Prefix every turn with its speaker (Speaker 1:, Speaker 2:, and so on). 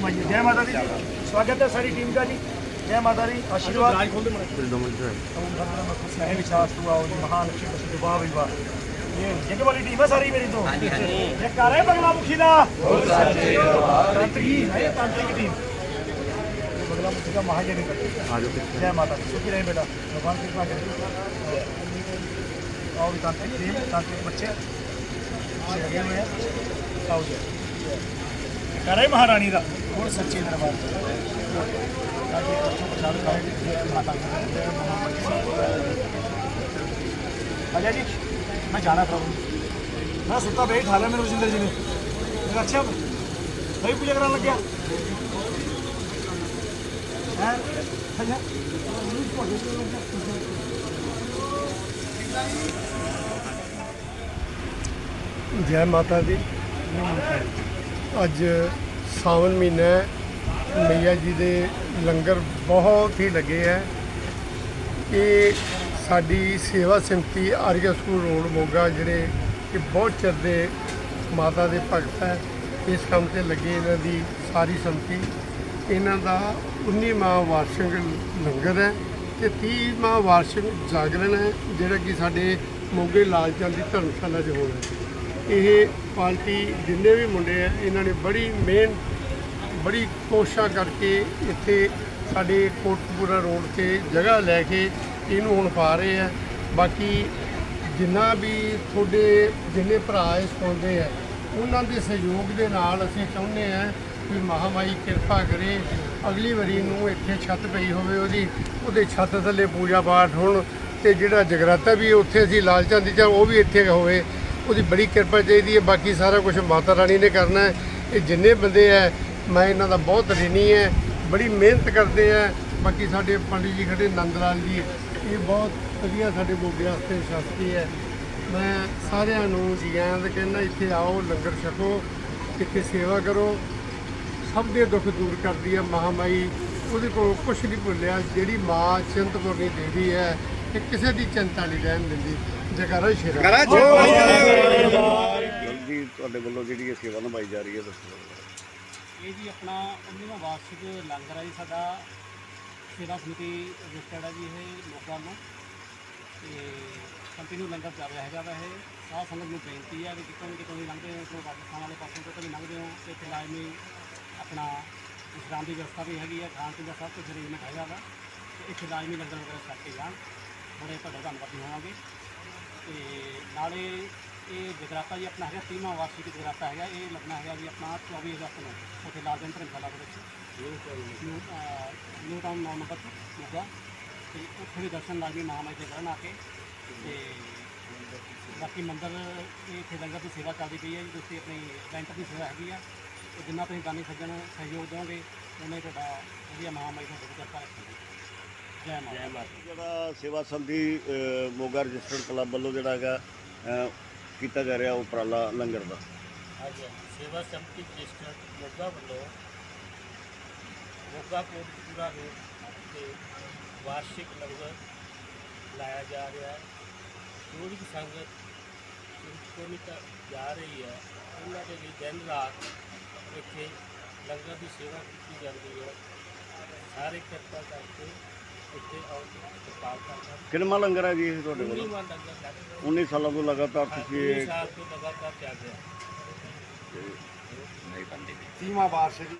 Speaker 1: ਆਈ ਹੈ ਜੈ ਮਾਤਾ ਦੀ ਜੀ। ਸਵਾਗਤ ਹੈ ਸਾਰੀ ਟੀਮ ਦਾ ਜੀ ਜੈ ਮਾਤਾ ਦੀ। ਆਸ਼ੀਰਵਾਦ ਰਾਜ ਖੋਲਦੇ ਮਣੇ ਸਹਿ ਵਿਚਾਰ ਤੂੰ ਆਓ ਜੀ ਮਹਾਲక్ష్ਮੀ ਤੁਸੀਂ ਵਾਹ ਵੀ ਵਾਹ ਇਹ ਜਿੰਗ ਵਾਲੀ ਟੀਮ ਹੈ ਸਾਰੀ ਮੇਰੀ ਤੋਂ ਹਾਂਜੀ ਹਾਂਜੀ ਇਹ ਕਰ। ਹੈ ਬਗਲਾ ਮੁਖੀ ਦਾ। ਹੋਰ ਸੱਚੇ ਤਾਂਤਰਿਕ ਹੈ ਤਾਂਤਰਿਕ ਟੀਮ ਬਗਲਾ ਮੁਖੀ ਦਾ ਮਹਾਜਨ ਆ ਜਾਓ ਜੈ ਮਾਤਾ ਦੀ ਸੁਖੀ ਰਹੇ ਬੇਟਾ ਭਗਵਾਨ ਕਿਰਪਾ ਕਰੇ ਆਓ ਵੀ ਤਾਂਤਰਿਕ ਟੀਮ ਤਾਂਤਰਿਕ ਬੱਚੇ ਬੱਚੇ ਲੱਗੇ ਹੋਏ ਆ ਆਓ ਜੀ ਕਰੇ ਮਹਾਰਾਣੀ ਦਾ ਹੋਰ ਸੱਚੇ ਦਰਬਾਰ ਸਾਡੇ ਬੱਚੋਂ ਪ੍ਰਸਾਦ ਖਾਏ ਮਾਤਾ ਅਜਾ ਜੈ
Speaker 2: ਮਾਤਾ ਦੀ। ਅੱਜ ਸਾਵਨ ਮਹੀਨਾ ਮਈਆ ਜੀ ਦੇ ਲੰਗਰ ਬਹੁਤ ਹੀ ਲੱਗੇ ਹੈ। ਇਹ ਸਾਡੀ ਸੇਵਾ ਸੰਮਤੀ ਆਰੀਆ ਸਕੂਲ ਰੋਡ ਮੋਗਾ ਜਿਹੜੇ ਕਿ ਬਹੁਤ ਚਿਰ ਦੇ ਮਾਤਾ ਦੇ ਭਗਤ ਹੈ। ਇਸ ਕੰਮ ਤੇ ਲੱਗੇ ਇਹਨਾਂ ਦੀ ਸਾਰੀ ਸੰਮਤੀ। ਇਹਨਾਂ ਦਾ 19ਵਾਂ ਵਾਰਸ਼ਿਕ ਲੰਗਰ ਹੈ। ਤੇ 30ਵਾਂ ਵਾਰਸ਼ਿਕ ਜਾਗਰਣ ਹੈ, ਜਿਹੜਾ ਕਿ ਸਾਡੇ ਮੋਗੇ ਲਾਲਚੰਦ ਦੀ ਧਰਮਸ਼ਾਲਾ 'ਚ ਹੋਣਾ ਹੈ। ਇਹ ਪਾਰਟੀ ਜਿੰਨੇ ਵੀ ਮੁੰਡੇ ਆ, ਇਹਨਾਂ ਨੇ ਬੜੀ ਮਿਹਨਤ ਬੜੀ ਕੋਸ਼ਿਸ਼ਾਂ ਕਰਕੇ ਇੱਥੇ ਸਾਡੇ ਕੋਟਪੂਰਾ ਰੋਡ ਤੇ ਜਗ੍ਹਾ ਲੈ ਕੇ ਇਹਨੂੰ ਹੁਣ ਪਾ ਰਹੇ ਆ। ਬਾਕੀ ਜਿੰਨਾ ਵੀ ਤੁਹਾਡੇ ਜਿੰਨੇ ਭਰਾ ਇਸ ਪਾਉਂਦੇ ਆ, ਉਹਨਾਂ ਦੇ ਸਹਿਯੋਗ ਦੇ ਨਾਲ ਅਸੀਂ ਚਾਹੁੰਦੇ ਆ ਵੀ ਮਹਾਮਾਈ ਕਿਰਪਾ ਕਰੇ, ਅਗਲੀ ਵਾਰੀ ਨੂੰ ਇੱਥੇ ਛੱਤ ਪਈ ਹੋਵੇ ਉਹਦੀ, ਉਹਦੇ ਛੱਤ ਥੱਲੇ ਪੂਜਾ ਪਾਠ ਹੋਣ ਤੇ ਜਿਹੜਾ ਜਗਰਾਤਾ ਵੀ ਉੱਥੇ ਅਸੀਂ ਲਾਲ ਚੰਦ ਦੀ ਉਹ ਵੀ ਇੱਥੇ ਹੋਵੇ, ਉਹਦੀ ਬੜੀ ਕਿਰਪਾ ਚਾਹੀਦੀ ਹੈ। ਬਾਕੀ ਸਾਰਾ ਕੁਝ ਮਾਤਾ ਰਾਣੀ ਨੇ ਕਰਨਾ ਹੈ। ਇਹ ਜਿੰਨੇ ਬੰਦੇ ਹੈ ਮੈਂ ਇਹਨਾਂ ਦਾ ਬਹੁਤ ਰਿਣੀ ਹੈ ਬੜੀ ਮਿਹਨਤ ਕਰਦੇ ਹੈ ਬਾਕੀ ਸਾਡੇ ਪੰਡਿਤ ਜੀ ਖੜੇ ਨੰਦ ਲਾਲ ਜੀ, ਇਹ ਬਹੁਤ ਵਧੀਆ ਸਾਡੇ ਮੋਗੇ ਵਾਸਤੇ ਸ਼ਾਸਤਰੀ ਹੈ ਮੈਂ ਸਾਰਿਆਂ ਨੂੰ ਜੀ ਆਇਆਂ ਦਾ ਕਹਿੰਦਾ, ਇੱਥੇ ਆਓ, ਲੰਗਰ ਛਕੋ, ਇੱਥੇ ਸੇਵਾ ਕਰੋ। ਸਭ ਦੇ ਦੁੱਖ ਦੂਰ ਕਰਦੀ ਹੈ ਮਹਾਮਾਈ। ਉਹਦੇ ਕੋਲ ਕੁਝ ਨਹੀਂ ਭੁੱਲਿਆ। ਜਿਹੜੀ ਮਾਂ ਚਿੰਤਪੁਰਨੀ ਦੇਵੀ ਹੈ ਇਹ ਕਿਸੇ ਦੀ ਚਿੰਤਾ ਨਹੀਂ ਰਹਿਣ ਦਿੰਦੀ। ਜਗਰਾ ਸ਼ੇਰਾ।
Speaker 3: ਜਲਦੀ ਤੁਹਾਡੇ ਵੱਲੋਂ ਜਿਹੜੀ ਇਹ ਸੇਵਾ ਨਿਭਾਈ ਜਾ ਰਹੀ ਹੈ ਦੱਸੋ।
Speaker 4: ਇਹ ਜੀ ਆਪਣਾ 19ਵਾਂ ਵਾਰਸ਼ਿਕ ਲੰਗਰ ਹੈ ਜੀ ਸਾਡਾ। ਸੇਵਾ ਸਮਿਤੀ ਰਜਿਸਟਰਡ ਹੈ ਜੀ ਇਹ ਲੋਕਾਂ ਨੂੰ। ਤੇ ਕੰਟੀਨਿਊ ਲੰਗਰ ਚੱਲ ਰਿਹਾ ਹੈਗਾ ਵਾ ਇਹ ਸਾਧ ਸੰਗਤ ਨੂੰ ਬੇਨਤੀ ਹੈ ਕਿ ਕਿਤੋਂ ਵੀ ਕਿਤੋਂ ਵੀ ਲੰਘਦੇ ਹੋ ਕੋਈ ਰਾਜਸਥਾਨ ਵਾਲੇ ਪਾਸੋਂ ਤੋਂ ਵੀ ਲੰਘਦੇ ਹੋ ਤੇ ਇੱਥੇ ਲਾਜ਼ਮੀ ਆਪਣਾ ਵਿਸ਼ਰਾਮ ਦੀ ਵਿਵਸਥਾ ਵੀ ਹੈਗੀ ਹੈ ਖਾਣ ਪੀਣ ਦਾ ਸਭ ਕੁਝ ਅਰੇਂਜਮੈਂਟ ਹੈਗਾ ਵਾ। ਤੇ ਇੱਥੇ ਲਾਜ਼ਮੀ ਲੰਗਰ ਵਗੈਰਾ ਛਕ ਕੇ ਜਾਣ ਬੜੇ ਤੁਹਾਡੇ ਧੰਨਵਾਦੀ ਹੋਵਾਂਗੇ। ਤੇ ਨਾਲੇ ਇਹ ਜਗਰਾਤਾ ਜੀ ਆਪਣਾ ਹੈਗਾ ਤੀਵਾਂ ਵਾਰਸ਼ਿਕ ਜਗਰਾਤਾ ਹੈਗਾ। ਇਹ ਲੱਗਣਾ ਹੈਗਾ ਜੀ ਆਪਣਾ 24 ਅਗਸਤ ਨੂੰ ਉੱਥੇ ਲਾਲਜਨ ਧਰਮਸ਼ਾਲਾ ਦੇ ਵਿੱਚ। ਨਿਊ ਨਿਊ ਟਾਊਨ ਨੌ ਨੰਬਰ ਮੋਗਾ ਤੇ ਉੱਥੇ ਵੀ ਦਰਸ਼ਨ ਲਾਜ਼ਮੀ ਮਹਾਮਾਈ ਦੇ ਕਰਨ ਆ ਕੇ। ਤੇ ਬਾਕੀ ਮੰਦਰ ਇਹ ਇੱਥੇ ਲੰਗਰ ਦੀ ਸੇਵਾ ਚੱਲਦੀ ਪਈ ਹੈ ਜੀ। ਤੁਸੀਂ ਆਪਣੀ ਲੈਂਟਰ ਦੀ ਸੇਵਾ ਹੈਗੀ ਆ। ਤੇ ਜਿੰਨਾ ਤੁਸੀਂ ਦਾਨੀ ਸੱਜਣ ਸਹਿਯੋਗ ਦਿਓਗੇ ਉਹਨੇ ਤੁਹਾਡਾ ਵਧੀਆ ਮਹਾਮਾਈ ਦਾ ਕਿਰਪਾ ਰੱਖੇਗੀ ਜੈ ਮਾਤਾ
Speaker 3: ਜਿਹੜਾ ਸੇਵਾ ਸੰਧੀ ਅ, ਮੋਗਾ ਰਜਿਸਟਰਡ ਕਲੱਬ ਵੱਲੋਂ ਜਿਹੜਾ ਹੈਗਾ ਅ, ਕੀਤਾ ਜਾ ਰਿਹਾ ਉਪਰਾਲਾ ਲੰਗਰ ਦਾ।
Speaker 5: ਅੱਜ ਸੇਵਾ ਸੰਮਤੀ ਰਜਿਸਟਰ ਮੋਗਾ ਵੱਲੋਂ ਮੋਗਾ ਕੋਟਪੂਰਾ ਰੋਡ ਤੇ ਵਾਰਸ਼ਿਕ ਲੰਗਰ ਲਾਇਆ ਜਾ ਰਿਹਾ ਹੈ। ਜੋ ਵੀ ਸੰਗਤ ਤੱਕ ਜਾ ਰਹੀ ਹੈ ਉਹਨਾਂ ਦੇ ਲਈ ਦਿਨ ਰਾਤ ਇੱਥੇ ਲੰਗਰ ਦੀ ਸੇਵਾ ਕੀਤੀ ਜਾਂਦੀ ਹੈ। ਸਾਰੇ ਕਿਰਪਾ ਕਰਕੇ ਇੱਥੇ ਦੀ ਕਿਰਪਾਲਤਾ ਕਰਨ।
Speaker 3: ਕਿੰਨਵਾਂ ਲੰਗਰ ਹੈ ਜੀ ਇਹ ਤੁਹਾਡੇ
Speaker 5: ਲੰਗਰ ਲੱਗ
Speaker 3: 19 ਸਾਲਾਂ ਤੋਂ ਲਗਾਤਾਰ ਤੁਸੀਂ ਇਹ
Speaker 5: ਸਾਲ ਤੋਂ ਲਗਾਤਾਰ ਚੱਲ ਰਿਹਾ।
Speaker 1: ਤੀਵਾਂ ਵਾਰਸ਼ਿਕ